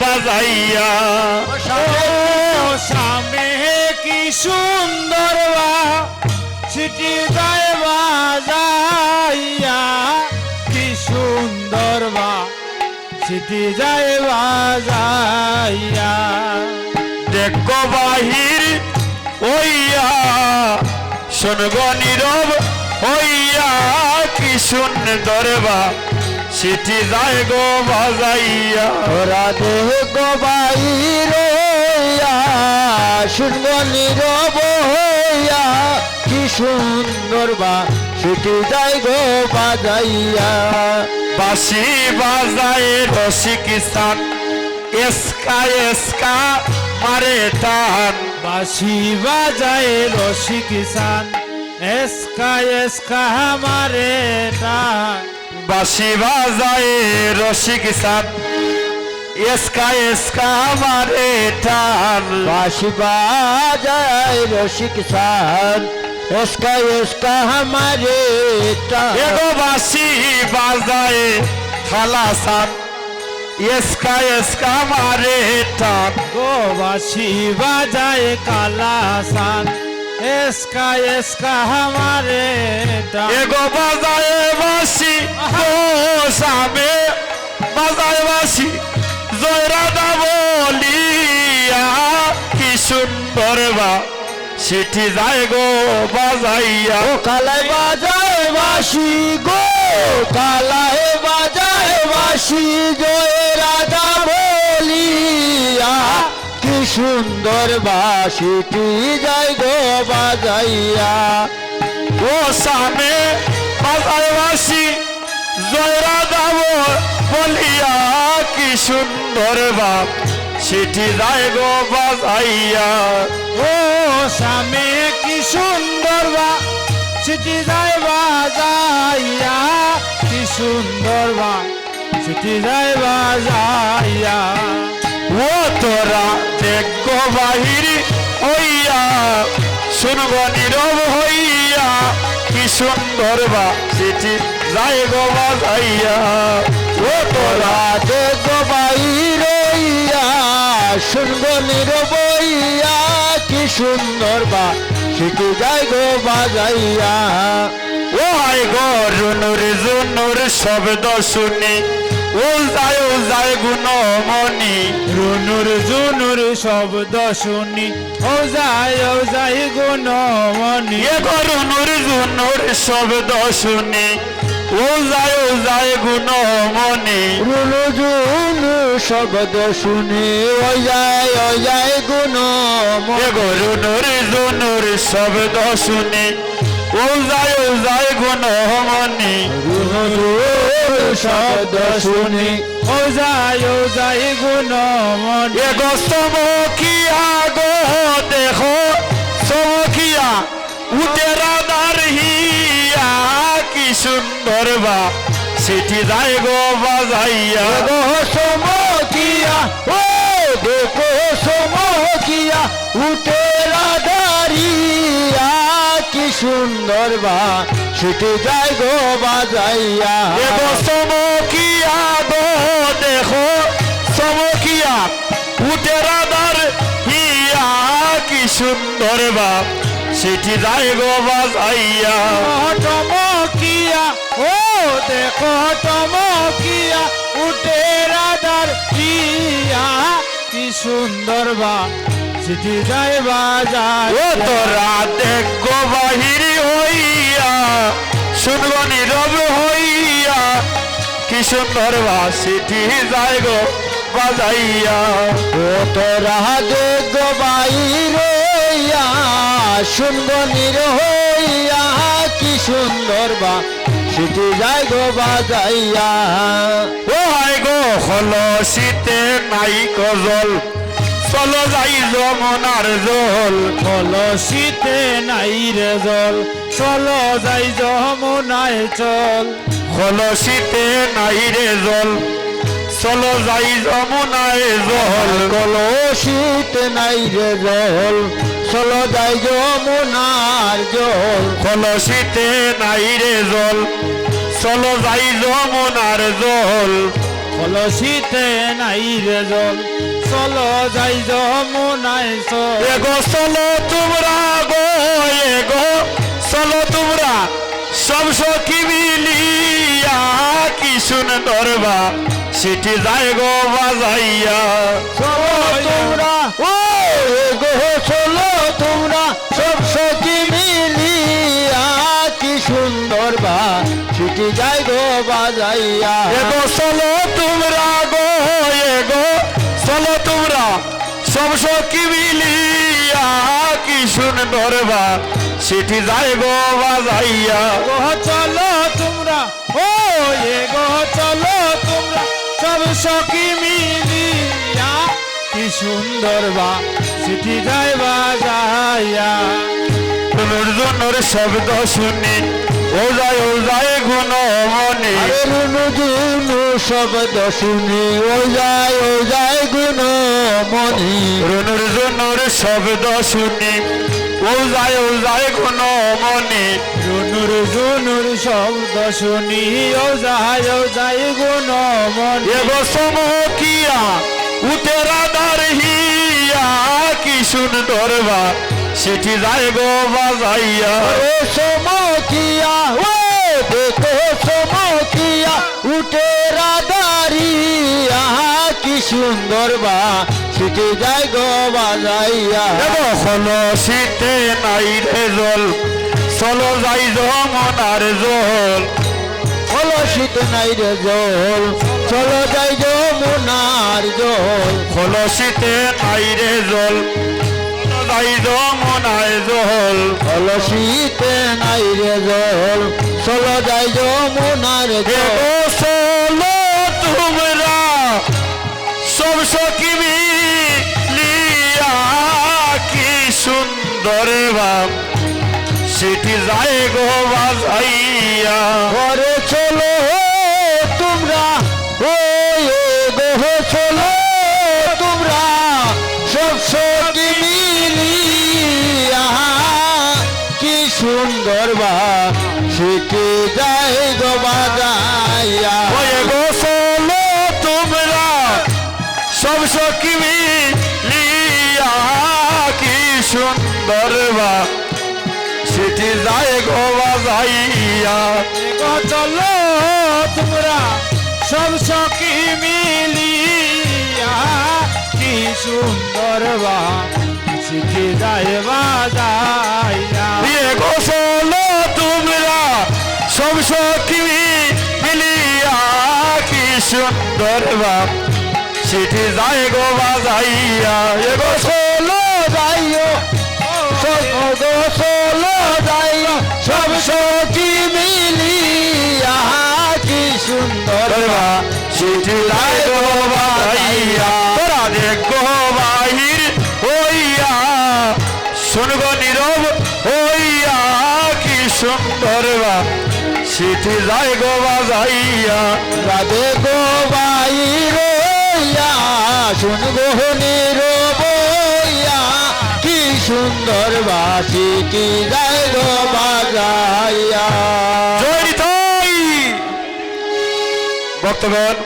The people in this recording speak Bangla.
বাজাইয়া। সামনে কি সুন্দর সিটি যায় বাজাইয়া কি সুন্দর বা। সিটি যায় বাজাইয়া। দেখো বাহির ওইয়া শোনগ নীরব ওইয়া কি সুন্দর বা। সিটি যায় গো বাজাইয়া। রাধে গোবাইরে শুনব নীরব হইয়া কি সুন্দর বা ছুটি যাই গো বাজাইয়া। বাসি বাজায় রসিক সান এসকা এসকা মারে টান। বাঁশি বাজায় রসি কিষান এসকা এসকা আমারে টান। বাসি বাজায় রসিক সান এসকা এসকা মারে টান বাঁশি বাজায় রসিক সান এসকা এসকা हमारे এগো বাসি বাজায় খালা সান এসকা এসকা মারে টান গো বাঁশি বাজায় কালা সান এসকা এসকা আমারে এগো বাজায় বাসি ও সামে বাজায় বাসি জয়রাদা বলিয়া কি সুন্দর বা। সিটি যায় গো বাজাইয়া। ও কালাই বাজায় বাসি গো কালাই বাজায় বাসি জয় সুন্দর বাসিটি যাই গো বাজাইয়া। ও সামে বাজায় বাসি জয়রাদা বলিয়া, কি সুন্দর বা সিটি যায় গো বাজাইয়া। ও স্বামী কি সুন্দর বা চিঠি যায় বাজাইয়া। কি সুন্দর বা চিঠি যায় বাজাইয়া। ও তোরা দেখো বাহির, হইয়া, শুনব নীরব হইয়া, কি সুন্দর বা চিঠি যাই গো বাজাইয়া। ও তোরা রাধে গো বাইরইয়া শুনব নিরবইয়া কি সুন্দর বা সিটি যাই গো বাজাইয়া। ও আই গো রুনুর জুনুর শব্দ শুনি ও যায় গুণমণি। রুনুর জুনুর শব্দ শুনি। ও যায় ও যায় গুণমণি। এ রুনুর জুনুর শব্দ শুনি। ও যায় ও যায় গুণমণি। রুনু জুনু শব্দ শুনি। ও যায় ও যায় গুণ এ রুনুর জুনুর শব্দ শুনি। ও যায় ও যায় গুণমণি শব্দ শুনি। ও যায় ও যায় গুণমণি এ গো গো দেখো চমকিয়া উঠে রাধার হিয়া কি সুন্দর বা। সেটি যায় গো বাজাইয়া। গো সমকিয়া ও দেখো সমকিয়া উঠে রাধারিয়া কি সুন্দর বা। ছুটি যায় গো বাজাইয়া। এগো চমকিয়া গো দেখো চমকিয়া। উঠে রাধার হিয়া কি সুন্দর বা সেটি যায় গো বাজাইয়া। টমকিয়া ও দেখো টমকিয়া উঠে রাধার ইয়া কি সুন্দর বা চিঠি যায় বাজার ও তোরা কি সুন্দর বা সেটি যায় গো বাজাইয়া। ও তোরা দেখ বাইরে শুনব নির হইয়া কি সুন্দর বা। ছুটি যায় গো বাজাইয়া। ও হাই গো হলো শীতে নাই কজল চলো যাই যমনার জল। কলসিতে নাই রে জল চলো যাই যমুনায় চল। হলো শীতে নাই রে জল চলো যাই যমুনায় জল। কলসিত নাই রে জল চলো যাই যমুনার জল। হলো শীতে নাই রে জল চলো যাই যমুনার জল। কলসিতে নাই রে জল চলো যাই যমুনায় চল এগো চলো তোমরা গো এগো চলো তোমরা সব সখী মিলিয়া কি সুন্দর বা সিটি যায় গো বাজাইয়া। চলো তোমরা ও গো চলো তোমরা সব সখী মিলিয়া কি সুন্দর বা ছুটি যাই গো বাজাইয়া। এগো চলো তোমরা গো এগো চলো তোমরা সব সখী মিলিয়া কি সুন্দর বা সিটি যায় গো বাজাইয়া। গো চলো সখী মিলিয়া কি সুন্দর বা সিটি যাইবা যাইয়া। পুনর্জনের শব্দ শুনি ও যায় ও যায় গুণ মনে আরে রুনু শব্দ শুনি ও যায় ও যায় গুণ মনি পুনর্জনের শব্দ শুনি ও যায় গুণ মনে। জুনুর জুনুর শব্দ শুনি ও যায় গুণ মন। এগো সমকিয়া উঠে রাধার হিয়া কি সুন্দর বা সেটি যায় গো বাজাইয়া। ও সমকিয়া ও দেখো সমকিয়া উঠে রাদারি কি সুন্দর বা ছুটি যায় গো বাজাইয়া। হলো শীতে নাই রে জল চলো যাই যমনার জল। হলো শীত নাই রে জল চলো যাই যমুনার জল। হলো শীতে নাই রে জল চলো যাই যমনার জল। হলো শীতে নাই রে জল চলো যাই যমুনার জল। সুন্দর বাপ সেটি যায় গো বাজাইয়া। ঘরে চলো তোমরা ও গো চলো তোমরা সব মিলিয়া। কি সুন্দর বা শিখে যায় গো বাজাইয়া। ওয়ে গো চলো তোমরা সব সখী গো বাজাইয়া গো চলো তোমরা সব সখী মিলিয়া কি সুন্দর বা শিখে যাইবা যাইয়া বিয়ে গোসলো তোমরা সব সখী মিলিয়া কি সুন্দর বাপ সেটি যায় গো বাজাইয়া। এ গোসলো যাইও। গো চলো যাইও। সব সখী মিলিয়া কি সুন্দর বা তোরা দেখো বাহির হইয়া শুনগো নীরব হইয়া কি সুন্দর বাপ সেটি যায় গো বাজাইয়া। রাধে গো বাইরে শুন গো নিরবইয়া কি সুন্দর বাসি কি যায় গো বাজাইয়া? ভক্তগণ